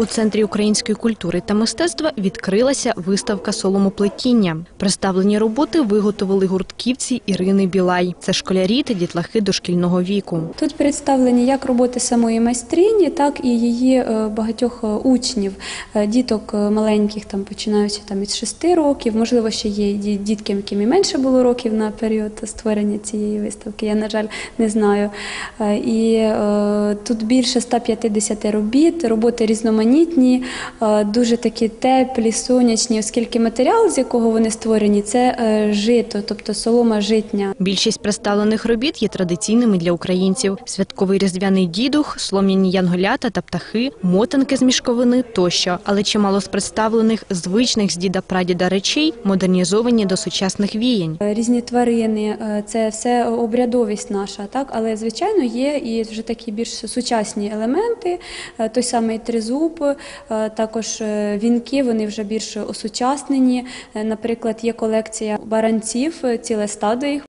У центрі української культури та мистецтва відкрилася виставка соломоплетіння. Представлені роботи виготовили гуртківці Ірини Білай. Це школярі та дітлахи дошкільного віку. Тут представлені як роботи самої майстрині, так і її е, багатьох е, учнів, е, діток маленьких, там починаючи там із 6 років. Можливо, ще є дітки, яким і менше було років на період створення цієї виставки. Я на жаль не знаю. І тут більше 150 робіт, роботи різноманітні, е, дуже такі теплі, сонячні, оскільки матеріал, з якого вони створені, це е, жито, тобто солома житня. Більшість представлених робіт є традиційними для українців: святковий різдвяний дідух, слом'яні янголята та птахи, мотанки з мішковини тощо. Але чимало з представлених звичних з діда прадіда речей модернізовані до сучасних віянь. Е, Різні тварини, це все обрядовість наша, так але звичайно є і вже такі більш сучасні елементи. Той самий тризуб, е, також е, вінки, вони вже більш осучаснені. Е, Наприклад, є колекція баранців, ціле стадо їх